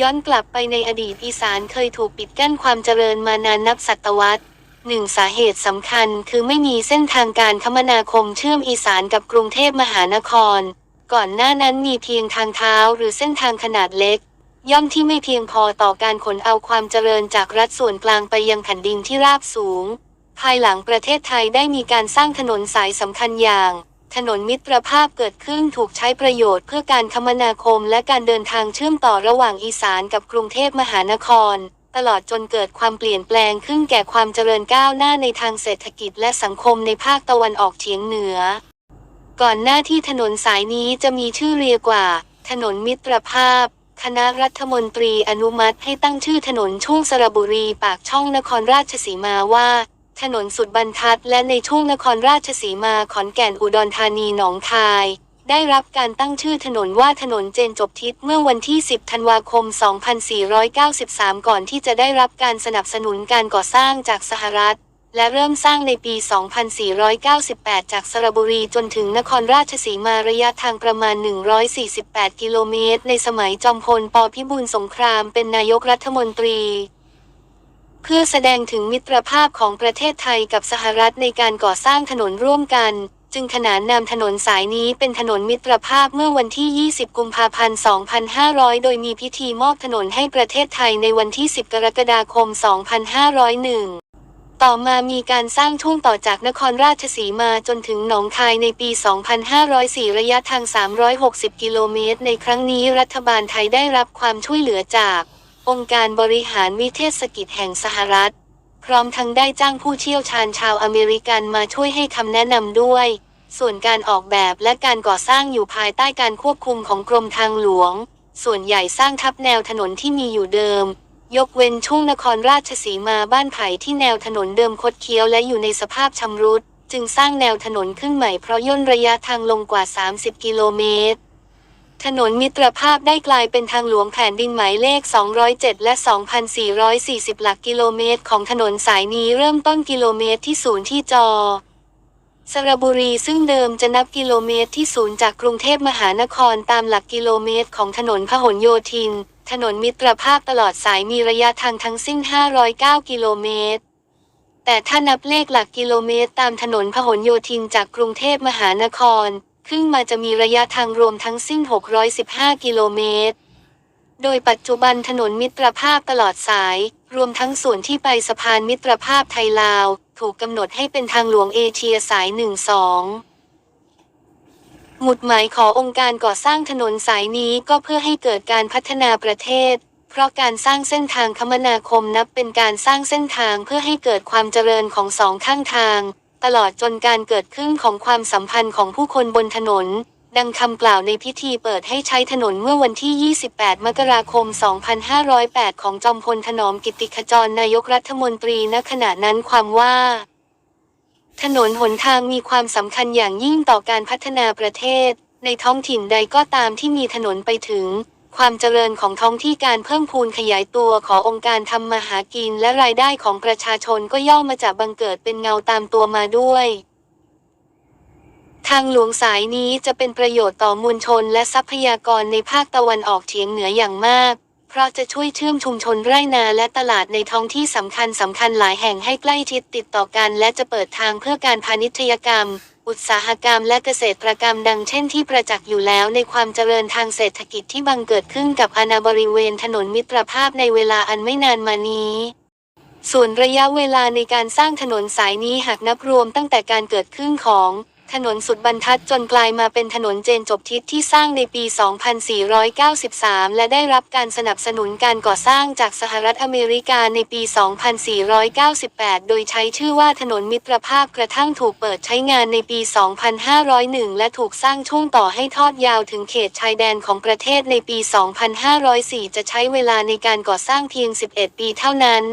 ย้อนกลับไปในอดีตอีสานเคยถูกปิดกั้นความเจริญมานานนับศตวรรษหนึ่งสาเหตุสำคัญคือไม่มีเส้นทางการคมนาคมเชื่อมอีสานกับกรุงเทพมหานคร ก่อนหน้านั้นมีเพียงทางเท้าหรือเส้นทางขนาดเล็ก ย่อมที่ไม่เพียงพอต่อการขนเอาความเจริญจากรัฐส่วนกลางไปยังแผ่นดินที่ราบสูง ภายหลังประเทศไทยได้มีการสร้างถนนสายสำคัญอย่าง ถนนมิตรภาพเกิดขึ้นถูกใช้ประโยชน์เพื่อการคมนาคมและการเดินทางเชื่อมต่อระหว่างอีสานกับกรุงเทพมหานคร ตลอดจนเกิดความเปลี่ยนแปลงขึ้นแก่ความเจริญก้าวหน้าในทางเศรษฐกิจและสังคมในภาคตะวันออกเฉียงเหนือ ก่อนหน้าที่ถนนสายนี้จะมีชื่อเรียกว่า ถนนมิตรภาพคณะรัฐมนตรีอนุมัติให้ตั้งชื่อถนนช่วงสระบุรีปากช่องนครราชสีมาว่า ถนนสุดบรรทัด และในช่วงนครราชสีมาขอนแก่นอุดรธานีหนองคาย ได้รับการตั้งชื่อถนนว่าถนนเจนจบทิศเมื่อวันที่ 10 ธันวาคม 2493 ก่อนที่จะได้รับการสนับสนุนการก่อสร้างจากสหรัฐ และเริ่มสร้างในปี 2498 จากสระบุรีจนถึงนครราชสีมาระยะทางประมาณ 148 กิโลเมตร ในสมัยจอมพล ปพิบูลสงครามเป็นนายกรัฐมนตรี เพื่อแสดงถึงมิตรภาพของประเทศไทยกับสหรัฐในการก่อสร้างถนนร่วมกัน จึงขนานนามถนนสายนี้เป็นถนนมิตรภาพเมื่อวันที่ 20 กุมภาพันธ์ 2500 โดยมีพิธีมอบถนนให้ประเทศไทยในวันที่ 10 กรกฎาคม 2501ต่อมามีการสร้างช่วงต่อจากนครราชสีมาจนถึงหนองคายในปี 2504 ระยะทาง 360 กิโลเมตร ในครั้งนี้รัฐบาลไทยได้รับความช่วยเหลือจาก องค์การบริหารวิเทศกิจแห่งสหรัฐ พร้อมทั้งได้จ้างผู้เชี่ยวชาญชาวอเมริกันมาช่วยให้คำแนะนำด้วย ส่วนการออกแบบและการก่อสร้างอยู่ภายใต้การควบคุมของกรมทางหลวง ส่วนใหญ่สร้างทับแนวถนนที่มีอยู่เดิม ยกเว้นช่วงนครราชสีมาบ้านไผ่ที่แนวถนนเดิมคดเคี้ยวและอยู่ในสภาพชำรุด จึงสร้างแนวถนนขึ้นใหม่เพราะย่นระยะทางลงกว่า 30 กิโลเมตร ถนนมิตรภาพได้กลายเป็นทางหลวงแผ่นดินหมายเลข 207 และ 2,440 หลักกิโลเมตร ของถนนสายนี้เริ่มต้นกิโลเมตรที่ศูนย์ที่จอสระบุรีซึ่งเดิมจะนับกิโลเมตรที่ศูนย์จากกรุงเทพมหานครตามหลักกิโลเมตรของถนนพหลโยธิน ถนนมิตรภาพตลอดสายมีระยะทางทั้งสิ้น 509 กิโลเมตร แต่ถ้านับเลขหลักกิโลเมตรตามถนนพหลโยธินจากกรุงเทพมหานคร ขึ้นมาจะมีระยะทางรวมทั้งสิ้น 615 กิโลเมตร โดยปัจจุบันถนนมิตรภาพตลอดสาย รวมทั้งส่วนที่ไปสะพานมิตรภาพไทยลาว ถูกกำหนดให้เป็นทางหลวงเอเชียสาย 1-2หมุดหมายขององค์การก่อสร้างถนนสายนี้ก็เพื่อให้เกิดการพัฒนาประเทศ เพราะการสร้างเส้นทางคมนาคมนับเป็นการสร้างเส้นทางเพื่อให้เกิดความเจริญของสองข้างทาง ตลอดจนการเกิดขึ้นของความสัมพันธ์ของผู้คนบนถนน ดังคำกล่าวในพิธีเปิดให้ใช้ถนนเมื่อวันที่ 28 มกราคม 2508 ของจอมพลถนอมกิติขจรนายกรัฐมนตรีณขณะนั้นความว่า ถนนหนทางมีความสำคัญอย่างยิ่งต่อการพัฒนาประเทศ ในท้องถิ่นใดก็ตามที่มีถนนไปถึง ความเจริญของท้องที่การเพิ่มพูนขยายตัวขององค์การทำมาหากินและรายได้ของประชาชนก็ย่อมมาจากบังเกิดเป็นเงาตามตัวมาด้วย ทางหลวงสายนี้จะเป็นประโยชน์ต่อมวลชนและทรัพยากรในภาคตะวันออกเฉียงเหนืออย่างมาก เพราะจะช่วยเชื่อมชุมชนไร่นาและตลาดในท้องที่สำคัญสำคัญหลายแห่งให้ใกล้ชิดติดต่อกัน และจะเปิดทางเพื่อการพาณิชยกรรม อุตสาหกรรมและเกษตรกรรมดังเช่นที่ประจักษ์อยู่แล้วในความเจริญทางเศรษฐกิจที่บังเกิดขึ้นกับอาณาบริเวณถนนมิตรภาพในเวลาอันไม่นานมานี้ส่วนระยะเวลาในการสร้างถนนสายนี้หากนับรวมตั้งแต่การเกิดขึ้นของ ถนนสุดบรรทัดจนกลายมาเป็นถนนเจนจบทิศที่สร้างในปี 2493 และได้รับการสนับสนุนการก่อสร้างจากสหรัฐอเมริกาในปี 2498 โดยใช้ชื่อว่าถนนมิตรภาพกระทั่งถูกเปิดใช้งานในปี 2501 และถูกสร้างช่วงต่อให้ทอดยาวถึงเขตชายแดนของประเทศในปี 2504 จะใช้เวลาในการก่อสร้างเพียง 11 ปีเท่านั้น